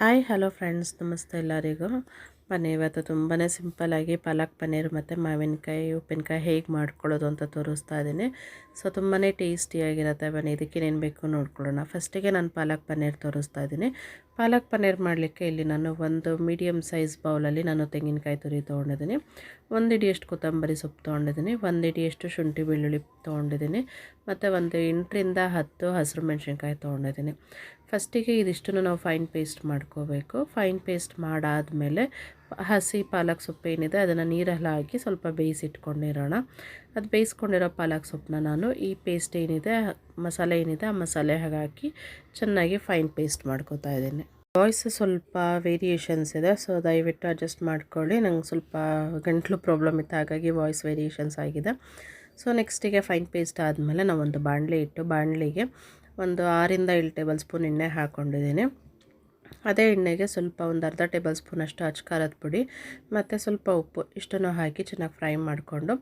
Hi hello friends ನಮಸ್ತೆ ಎಲ್ಲರಿಗೂ. ಬನ್ನಿ ಇವತ್ತು ತುಂಬಾ ಸಿಂಪಲ್ಲಾಗಿ ಪಾಲಕ್ ಪನ್ನೀರ್ ಮತ್ತು ಮಾವಿನಕಾಯಿ, ಉಪ್ಪಿನಕಾಯಿ ಹೇಗೆ ಮಾಡ್ಕೊಳ್ಳೋದು ಅಂತ ತೋರಿಸ್ತಾ ಇದ್ದೀನಿ ಸೊ ತುಂಬಾ ಟೇಸ್ಟಿಯಾಗಿರುತ್ತೆ ಬನ್ನಿ. ಇದಕ್ಕೆ ಏನೇನು ಬೇಕು ನೋಡ್ಕೊಳ್ಳೋಣ. ಫಸ್ಟಿಗೆ ನಾನು ಪಾಲಕ್ ಪನ್ನೀರ್ ತೋರಿಸ್ತಾ ಇದ್ದೀನಿ ಪಾಲಕ್ ಪನ್ನೀರ್ ಮಾಡಲಿಕ್ಕೆ ಇಲ್ಲಿ ನಾನು ಒಂದು ಮೀಡಿಯಮ್ ಸೈಜ್ ಬೌಲಲ್ಲಿ ನಾನು ತೆಂಗಿನಕಾಯಿ ತುರಿ ತೊಗೊಂಡಿದ್ದೀನಿ. ಒಂದು ಇಡಿಯಷ್ಟು ಕೊತ್ತಂಬರಿ ಸೊಪ್ಪು ತೊಗೊಂಡಿದ್ದೀನಿ. ಒಂದು ಇಡಿಯಷ್ಟು ಶುಂಠಿ ಬೆಳ್ಳುಳ್ಳಿ ತೊಗೊಂಡಿದ್ದೀನಿ. ಮತ್ತು ಒಂದು ಎಂಟರಿಂದ ಹತ್ತು ಹಸಿರು ಮೆಣಸಿನ್ಕಾಯಿ ತೊಗೊಂಡಿದ್ದೀನಿ. ಫಸ್ಟಿಗೆ ಇದಿಷ್ಟನ್ನು ನಾವು ಫೈನ್ ಪೇಸ್ಟ್ ಮಾಡ್ಕೋಬೇಕು. ಫೈನ್ ಪೇಸ್ಟ್ ಮಾಡಾದಮೇಲೆ ಹಸಿ ಪಾಲಕ್ ಸೊಪ್ಪು ಏನಿದೆ ಅದನ್ನು ನೀರಲ್ಲಿ ಹಾಕಿ ಸ್ವಲ್ಪ ಬೇಯಿಸಿಟ್ಕೊಂಡಿರೋಣ. ಅದು ಬೇಯಿಸ್ಕೊಂಡಿರೋ ಪಾಲಕ್ ಸೊಪ್ಪನ್ನ ನಾನು ಈ ಪೇಸ್ಟ್ ಏನಿದೆ, ಮಸಾಲೆ ಏನಿದೆ ಆ ಮಸಾಲೆ ಹಾಕಿ ಚೆನ್ನಾಗಿ ಫೈನ್ ಪೇಸ್ಟ್ ಮಾಡ್ಕೋತಾ ಇದ್ದೀನಿ. ವಾಯ್ಸ್ ಸ್ವಲ್ಪ ವೇರಿಯೇಷನ್ಸ್ ಇದೆ ಸೊ ದಯವಿಟ್ಟು ಅಡ್ಜಸ್ಟ್ ಮಾಡ್ಕೊಳ್ಳಿ. ನಂಗೆ ಸ್ವಲ್ಪ ಗಂಟ್ಲು ಪ್ರಾಬ್ಲಮ್ ಇತ್ತು, ಹಾಗಾಗಿ ವಾಯ್ಸ್ ವೇರಿಯೇಷನ್ಸ್ ಆಗಿದೆ. ಸೊ ನೆಕ್ಸ್ಟಿಗೆ ಫೈನ್ ಪೇಸ್ಟ್ ಆದಮೇಲೆ ನಾವೊಂದು ಬಾಣಲೆ ಇಟ್ಟು, ಬಾಣಲೆಗೆ ಒಂದು ಆರಿಂದ ಏಳು ಟೇಬಲ್ ಸ್ಪೂನ್ ಎಣ್ಣೆ ಹಾಕ್ಕೊಂಡಿದ್ದೀನಿ. ಅದೇ ಎಣ್ಣೆಗೆ ಸ್ವಲ್ಪ ಒಂದು ಅರ್ಧ ಟೇಬಲ್ ಸ್ಪೂನಷ್ಟು ಅಚ್ಕಾರದ ಪುಡಿ, ಮತ್ತು ಸ್ವಲ್ಪ ಉಪ್ಪು ಇಷ್ಟನ್ನು ಹಾಕಿ ಚೆನ್ನಾಗಿ ಫ್ರೈ ಮಾಡಿಕೊಂಡು,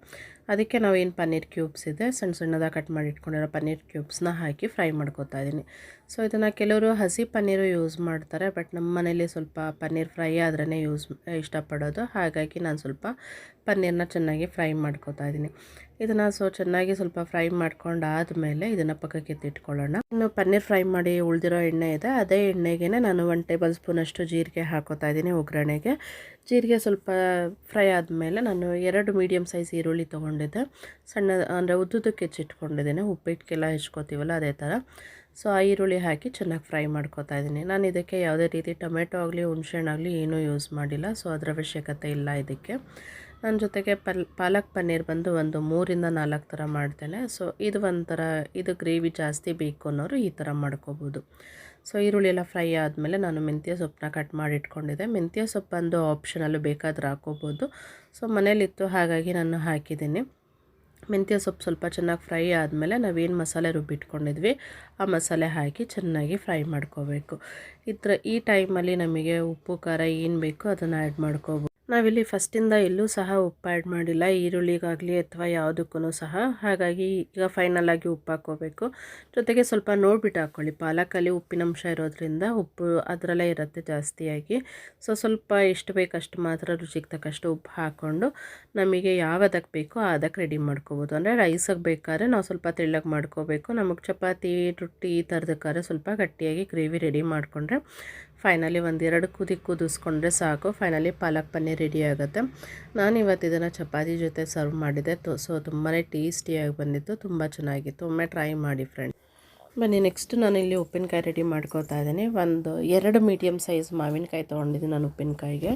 ಅದಕ್ಕೆ ನಾವು ಏನು ಪನ್ನೀರ್ ಕ್ಯೂಬ್ಸ್ ಇದೆ, ಸಣ್ಣ ಸಣ್ಣದಾಗಿ ಕಟ್ ಮಾಡಿ ಇಟ್ಕೊಂಡಿರೋ ಪನ್ನೀರ್ ಕ್ಯೂಬ್ಸ್ನ ಹಾಕಿ ಫ್ರೈ ಮಾಡ್ಕೋತಾ ಇದ್ದೀನಿ. ಸೊ, ಇದನ್ನು ಕೆಲವರು ಹಸಿ ಪನ್ನೀರು ಯೂಸ್ ಮಾಡ್ತಾರೆ, ಬಟ್ ನಮ್ಮ ಮನೇಲಿ ಸ್ವಲ್ಪ ಪನ್ನೀರ್ ಫ್ರೈ ಆದ್ರೇ ಯೂಸ್, ಇಷ್ಟಪಡೋದು. ಹಾಗಾಗಿ ನಾನು ಸ್ವಲ್ಪ ಪನ್ನೀರನ್ನ ಚೆನ್ನಾಗಿ ಫ್ರೈ ಮಾಡ್ಕೋತಾ ಇದ್ದೀನಿ. ಇದನ್ನು ಸೊ ಚೆನ್ನಾಗಿ ಸ್ವಲ್ಪ ಫ್ರೈ ಮಾಡ್ಕೊಂಡಾದಮೇಲೆ ಇದನ್ನು ಪಕ್ಕಕ್ಕೆ ಎತ್ತಿಟ್ಕೊಳ್ಳೋಣ. ಇನ್ನು ಪನ್ನೀರ್ ಫ್ರೈ ಮಾಡಿ ಉಳಿದಿರೋ ಎಣ್ಣೆ ಇದೆ, ಅದೇ ಎಣ್ಣೆಗೆ ನಾನು ಒನ್ ಟೇಬಲ್ ಸ್ಪೂನಷ್ಟು ಜೀರಿಗೆ ಹಾಕೋತಾ ಇದ್ದೀನಿ ಒಗ್ಗರಣೆಗೆ. ಜೀರಿಗೆ ಸ್ವಲ್ಪ ಫ್ರೈ ಆದಮೇಲೆ ನಾನು ಎರಡು ಮೀಡಿಯಮ್ ಸೈಜ್ ಈರುಳ್ಳಿ ತೊಗೊಂಡಿದ್ದೆ. ಸಣ್ಣ ಅಂದರೆ ಉದ್ದುದಕ್ಕೆ ಹೆಚ್ಚಿಟ್ಕೊಂಡಿದ್ದೀನಿ ಉಪ್ಪಿಟ್ಟಿಗೆಲ್ಲ ಹೆಚ್ಕೋತೀವಲ್ಲ ಅದೇ ಥರ ಸೊ ಆ ಈರುಳ್ಳಿ ಹಾಕಿ ಚೆನ್ನಾಗಿ ಫ್ರೈ ಮಾಡ್ಕೋತಾ ಇದ್ದೀನಿ. ನಾನು ಇದಕ್ಕೆ ಯಾವುದೇ ರೀತಿ ಟೊಮೆಟೊ ಆಗಲಿ ಹುಣ್ಸೆಹಣ್ಣಾಗಲಿ ಏನೂ ಯೂಸ್ ಮಾಡಿಲ್ಲ, ಸೊ ಅದರ ಅವಶ್ಯಕತೆ ಇಲ್ಲ ಇದಕ್ಕೆ. ನನ್ನ ಜೊತೆಗೆ ಪಲ್, ಪಾಲಕ್ ಪನ್ನೀರ್ ಬಂದು ಒಂದು ಮೂರಿಂದ ನಾಲ್ಕು ಥರ ಮಾಡ್ತೇನೆ. ಸೊ, ಇದು ಒಂಥರ, ಇದು ಗ್ರೇವಿ ಜಾಸ್ತಿ ಬೇಕು ಅನ್ನೋರು ಈ ಥರ ಮಾಡ್ಕೋಬೋದು. ಸೊ, ಈರುಳ್ಳಿ ಎಲ್ಲ ಫ್ರೈ ಆದಮೇಲೆ ನಾನು ಮೆಂತ್ಯ ಸೊಪ್ಪನ್ನ ಕಟ್ ಮಾಡಿ ಇಟ್ಕೊಂಡಿದ್ದೆ. ಮೆಂತ್ಯ ಸೊಪ್ಪು ಬಂದು ಆಪ್ಷನಲ್ಲೂ ಬೇಕಾದ್ರೆ ಹಾಕೋಬೋದು. ಸೊ, ಮನೇಲಿತ್ತು, ಹಾಗಾಗಿ ನಾನು ಹಾಕಿದ್ದೀನಿ. ಮೆಂತ್ಯ ಸೊಪ್ಪು ಸ್ವಲ್ಪ ಚೆನ್ನಾಗಿ ಫ್ರೈ ಆದಮೇಲೆ ನಾವೇನು ಮಸಾಲೆ ರುಬ್ಬಿಟ್ಕೊಂಡಿದ್ವಿ ಆ ಮಸಾಲೆ ಹಾಕಿ ಚೆನ್ನಾಗಿ ಫ್ರೈ ಮಾಡ್ಕೋಬೇಕು. ಇದ್ರ ಈ ಟೈಮಲ್ಲಿ ನಮಗೆ ಉಪ್ಪು, ಖಾರ ಏನು ಬೇಕೋ ಅದನ್ನು ಆ್ಯಡ್ ಮಾಡ್ಕೋಬೋದು. ನಾವಿಲ್ಲಿ ಫಸ್ಟಿಂದ ಎಲ್ಲೂ ಸಹ ಉಪ್ಪು ಆ್ಯಡ್ ಮಾಡಿಲ್ಲ. ಈರುಳ್ಳಿಗಾಗಲಿ ಅಥವಾ ಯಾವುದಕ್ಕೂ ಸಹ. ಹಾಗಾಗಿ ಈಗ ಫೈನಲ್ ಆಗಿ ಉಪ್ಪು ಹಾಕ್ಕೋಬೇಕು ಜೊತೆಗೆ ಸ್ವಲ್ಪ ನೋಡಿಬಿಟ್ಟು ಹಾಕ್ಕೊಳ್ಳಿ ಪಾಲಕಲ್ಲಿ ಉಪ್ಪಿನಂಶ ಇರೋದ್ರಿಂದ ಉಪ್ಪು ಅದರಲ್ಲೇ ಇರುತ್ತೆ ಜಾಸ್ತಿಯಾಗಿ. ಸೊ ಸ್ವಲ್ಪ ಎಷ್ಟು ಬೇಕಷ್ಟು ಮಾತ್ರ ರುಚಿಗೆ ತಕ್ಕಷ್ಟು ಉಪ್ಪು ಹಾಕ್ಕೊಂಡು ನಮಗೆ ಯಾವದಕ್ಕೆ ಬೇಕೋ ಅದಕ್ಕೆ ರೆಡಿ ಮಾಡ್ಕೋಬೋದು. ಅಂದರೆ ರೈಸಿಗೆ ಬೇಕಾದ್ರೆ ನಾವು ಸ್ವಲ್ಪ ತೆಳ್ಳಗೆ ಮಾಡ್ಕೋಬೇಕು. ನಮಗೆ ಚಪಾತಿ, ರೊಟ್ಟಿ ಈ ಥರದಕ್ಕಾದ್ರೆ ಸ್ವಲ್ಪ ಗಟ್ಟಿಯಾಗಿ ಗ್ರೇವಿ ರೆಡಿ ಮಾಡಿಕೊಂಡ್ರೆ ಫೈನಲಿ ಒಂದೆರಡು ಕುದಿ ಕುದಿಸ್ಕೊಂಡ್ರೆ ಸಾಕು. ಫೈನಲಿ ಪಾಲಕ್ ಪನ್ನೀರ್ ರೆಡಿ ಆಗುತ್ತೆ. ನಾನು ಇವತ್ತು ಇದನ್ನು ಚಪಾತಿ ಜೊತೆ ಸರ್ವ್ ಮಾಡಿದೆ. ಸೊ ತುಂಬಾ ಟೇಸ್ಟಿಯಾಗಿ ಬಂದಿತ್ತು. ತುಂಬ ಚೆನ್ನಾಗಿತ್ತು. ಒಮ್ಮೆ ಟ್ರೈ ಮಾಡಿ ಫ್ರೆಂಡ್ ಬನ್ನಿ ನೆಕ್ಸ್ಟ್ ನಾನು ಇಲ್ಲಿ ಉಪ್ಪಿನಕಾಯಿ ರೆಡಿ ಮಾಡ್ಕೋತಾ ಇದ್ದೀನಿ. ಒಂದು ಎರಡು ಮೀಡಿಯಮ್ ಸೈಜ್ ಮಾವಿನಕಾಯಿ ತೊಗೊಂಡಿದ್ದೀನಿ ನಾನು ಉಪ್ಪಿನಕಾಯಿಗೆ.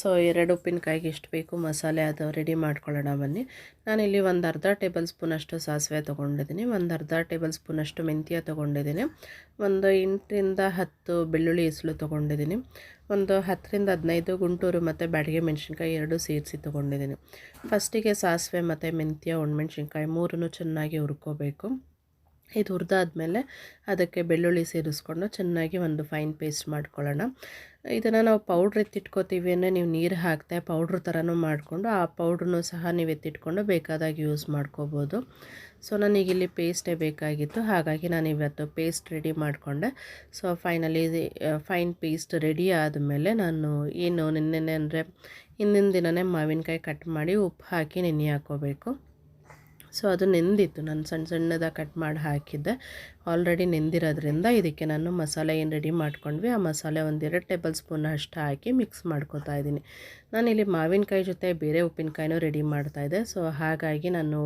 ಸೊ ಎರಡು ಉಪ್ಪಿನಕಾಯಿಗೆ ಎಷ್ಟು ಬೇಕು, ಮಸಾಲೆ ಅದು ರೆಡಿ ಮಾಡ್ಕೊಳ್ಳೋಣ ಬನ್ನಿ. ನಾನಿಲ್ಲಿ ಒಂದು ಅರ್ಧ ಟೇಬಲ್ ಸ್ಪೂನಷ್ಟು ಸಾಸಿವೆ ತೊಗೊಂಡಿದ್ದೀನಿ. ಒಂದು ಅರ್ಧ ಟೇಬಲ್ ಸ್ಪೂನಷ್ಟು ಮೆಂತ್ಯ ತೊಗೊಂಡಿದ್ದೀನಿ. ಒಂದು ಎಂಟರಿಂದ ಹತ್ತು ಬೆಳ್ಳುಳ್ಳಿ ಹೆಸಲು ತೊಗೊಂಡಿದ್ದೀನಿ. ಒಂದು ಹತ್ತರಿಂದ ಹದಿನೈದು ಗುಂಟೂರು ಮತ್ತು ಬ್ಯಾಡಿಗೆ ಮೆಣಸಿನ್ಕಾಯಿ ಎರಡು ಸೇರಿಸಿ ತೊಗೊಂಡಿದ್ದೀನಿ. ಫಸ್ಟಿಗೆ ಸಾಸಿವೆ ಮತ್ತು ಮೆಂತ್ಯ, ಒಣಮೆಣ್ಸಿನ್ಕಾಯಿ ಮೂರನ್ನು ಚೆನ್ನಾಗಿ ಹುರ್ಕೋಬೇಕು. ಇದು ಹುರಿದಾದ್ಮೇಲೆ ಅದಕ್ಕೆ ಬೆಳ್ಳುಳ್ಳಿ ಸೇರಿಸ್ಕೊಂಡು ಚೆನ್ನಾಗಿ ಒಂದು ಫೈನ್ ಪೇಸ್ಟ್ ಮಾಡ್ಕೊಳ್ಳೋಣ. ಇದನ್ನು ನಾವು ಪೌಡ್ರ್ ಎತ್ತಿಟ್ಕೋತೀವಿ ಅಂದರೆ ನೀವು ನೀರು ಹಾಕ್ತೆ ಪೌಡ್ರ್ ಥರನೂ ಮಾಡಿಕೊಂಡು ಆ ಪೌಡ್ರನ್ನೂ ಸಹ ನೀವು ಎತ್ತಿಟ್ಕೊಂಡು ಬೇಕಾದಾಗ ಯೂಸ್ ಮಾಡ್ಕೋಬೋದು. ಸೊ ನನಗಿಲ್ಲಿ ಪೇಸ್ಟೇ ಬೇಕಾಗಿತ್ತು. ಹಾಗಾಗಿ ನಾನು ಇವತ್ತು ಪೇಸ್ಟ್ ರೆಡಿ ಮಾಡಿಕೊಂಡೆ so finally fine paste ready ಆದಮೇಲೆ ನಾನು ಏನು ನಿನ್ನೆ ಅಂದರೆ, ಹಿಂದಿನ ದಿನವೇ ಮಾವಿನಕಾಯಿ ಕಟ್ ಮಾಡಿ ಉಪ್ಪು ಹಾಕಿ ನೆನೆ ಹಾಕೋಬೇಕು. ಸೊ ಅದು ನೆಂದಿತ್ತು. ನಾನು ಸಣ್ಣ ಸಣ್ಣದಾಗಿ ಕಟ್ ಮಾಡಿ ಹಾಕಿದ್ದೆ. ಆಲ್ರೆಡಿ ನೆಂದಿರೋದ್ರಿಂದ ಇದಕ್ಕೆ ನಾನು ಮಸಾಲೆ ಏನು ರೆಡಿ ಮಾಡ್ಕೊಂಡ್ವಿ. ಆ ಮಸಾಲೆ ಒಂದೆರಡು ಟೇಬಲ್ ಸ್ಪೂನ್ ಅಷ್ಟು ಹಾಕಿ ಮಿಕ್ಸ್ ಮಾಡ್ಕೊತಾ ಇದ್ದೀನಿ. ನಾನಿಲ್ಲಿ ಮಾವಿನಕಾಯಿ ಜೊತೆ ಬೇರೆ ಉಪ್ಪಿನಕಾಯಿನೂ ರೆಡಿ ಮಾಡ್ತಾಯಿದ್ದೆ ಸೊ ಹಾಗಾಗಿ ನಾನು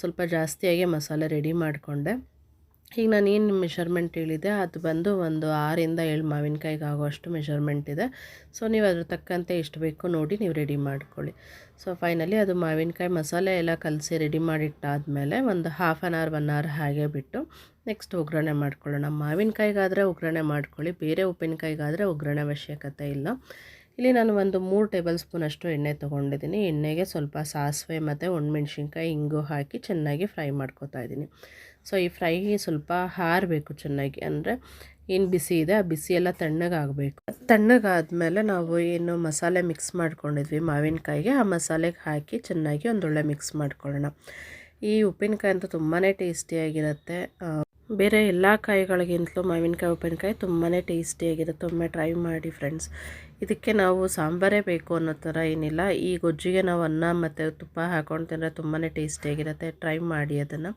ಸ್ವಲ್ಪ ಜಾಸ್ತಿಯಾಗಿ ಮಸಾಲೆ ರೆಡಿ ಮಾಡಿಕೊಂಡೆ. ಈಗ ನಾನು ಏನು ಮೆಷರ್ಮೆಂಟ್ ಹೇಳಿದೆ, ಅದು ಬಂದು ಒಂದು ಆರಿಂದ ಏಳು ಮಾವಿನಕಾಯಿಗೆ ಆಗೋಷ್ಟು ಮೆಷರ್ಮೆಂಟ್ ಇದೆ. ಸೊ, ನೀವು ಅದ್ರ ತಕ್ಕಂತೆ ಎಷ್ಟು ಬೇಕೋ ನೋಡಿ ನೀವು ರೆಡಿ ಮಾಡ್ಕೊಳ್ಳಿ. ಸೊ, ಫೈನಲಿ ಅದು ಮಾವಿನಕಾಯಿ ಮಸಾಲೆ ಎಲ್ಲ ಕಲಸಿ ರೆಡಿ ಮಾಡಿಟ್ಟಾದಮೇಲೆ ಒಂದು half an hour, one hour ಹಾಗೆ ಬಿಟ್ಟು ನೆಕ್ಸ್ಟ್ ಒಗ್ಗರಣೆ ಮಾಡ್ಕೊಳ್ಳೋಣ. ಮಾವಿನಕಾಯಿಗಾದರೆ ಒಗ್ಗರಣೆ ಮಾಡ್ಕೊಳ್ಳಿ, ಬೇರೆ ಉಪ್ಪಿನಕಾಯಿಗಾದರೆ ಒಗ್ಗರಣೆ ಅವಶ್ಯಕತೆ ಇಲ್ಲ. ಇಲ್ಲಿ ನಾನು ಒಂದು ಮೂರು ಟೇಬಲ್ ಸ್ಪೂನಷ್ಟು ಎಣ್ಣೆ ತೊಗೊಂಡಿದ್ದೀನಿ. ಎಣ್ಣೆಗೆ ಸ್ವಲ್ಪ ಸಾಸಿವೆ ಮತ್ತು ಒಣಮೆಣ್ಸಿನ್ಕಾಯಿ ಇಂಗು ಹಾಕಿ ಚೆನ್ನಾಗಿ ಫ್ರೈ ಮಾಡ್ಕೊತಾ ಇದ್ದೀನಿ. ಸೊ, ಈ ಫ್ರೈಗೆ ಸ್ವಲ್ಪ ಹಾರಬೇಕು ಚೆನ್ನಾಗಿ. ಅಂದರೆ ಏನು ಬಿಸಿ ಇದೆ, ಆ ಬಿಸಿ ಎಲ್ಲ ತಣ್ಣಗಾಗಬೇಕು ತಣ್ಣಗಾದಮೇಲೆ ನಾವು ಏನು ಮಸಾಲೆ ಮಿಕ್ಸ್ ಮಾಡ್ಕೊಂಡಿದ್ವಿ ಮಾವಿನಕಾಯಿಗೆ, ಆ ಮಸಾಲೆಗೆ ಹಾಕಿ ಚೆನ್ನಾಗಿ ಒಂದೊಳ್ಳೆ ಮಿಕ್ಸ್ ಮಾಡ್ಕೊಳ್ಳೋಣ. ಈ ಉಪ್ಪಿನಕಾಯಿ ಅಂತೂ ತುಂಬಾ ಟೇಸ್ಟಿಯಾಗಿರುತ್ತೆ ಬೇರೆ ಎಲ್ಲ ಕಾಯಿಗಳಿಗಿಂತಲೂ ಮಾವಿನಕಾಯಿ, ಉಪ್ಪಿನಕಾಯಿ ತುಂಬಾ ಟೇಸ್ಟಿಯಾಗಿರುತ್ತೆ ಒಮ್ಮೆ ಟ್ರೈ ಮಾಡಿ ಫ್ರೆಂಡ್ಸ್ ಇದಕ್ಕೆ ನಾವು ಸಾಂಬಾರೇ ಬೇಕು ಅನ್ನೋ ಥರ ಏನಿಲ್ಲ. ಈ ಗೊಜ್ಜಿಗೆ ನಾವು ಅನ್ನ ಮತ್ತು ತುಪ್ಪ ಹಾಕೊಂಡು ತಿಂದರೆ ತುಂಬಾ ಟೇಸ್ಟಿಯಾಗಿರುತ್ತೆ ಟ್ರೈ ಮಾಡಿ ಅದನ್ನು.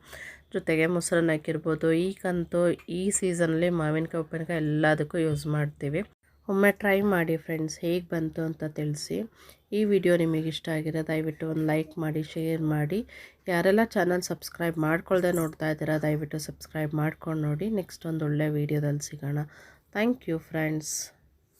ಜೊತೆಗೆ ಮೊಸರನ್ನ ಹಾಕಿರ್ಬೋದು. ಈಗಂತೂ ಈ ಸೀಸನಲ್ಲಿ ಮಾವಿನಕಾಯಿ, ಉಪ್ಪಿನಕಾಯಿ ಎಲ್ಲದಕ್ಕೂ ಯೂಸ್ ಮಾಡ್ತೀವಿ. ಒಮ್ಮೆ ಟ್ರೈ ಮಾಡಿ ಫ್ರೆಂಡ್ಸ್, ಹೇಗೆ ಬಂತು ಅಂತ ತಿಳಿಸಿ. ಈ ವಿಡಿಯೋ ನಿಮಗೆ ಇಷ್ಟ ಆಗಿದೆ ದಯವಿಟ್ಟು ಒಂದು ಲೈಕ್ ಮಾಡಿ, ಶೇರ್ ಮಾಡಿ. ಯಾರೆಲ್ಲ ಚಾನಲ್ ಸಬ್ಸ್ಕ್ರೈಬ್ ಮಾಡ್ಕೊಳ್ದೆ ನೋಡ್ತಾ ಇದ್ದೀರಾ, ದಯವಿಟ್ಟು ಸಬ್ಸ್ಕ್ರೈಬ್ ಮಾಡ್ಕೊಂಡು ನೋಡಿ. ನೆಕ್ಸ್ಟ್ ಒಂದು ಒಳ್ಳೆ ವೀಡಿಯೋದಲ್ಲಿ ಸಿಗೋಣ. Thank you friends.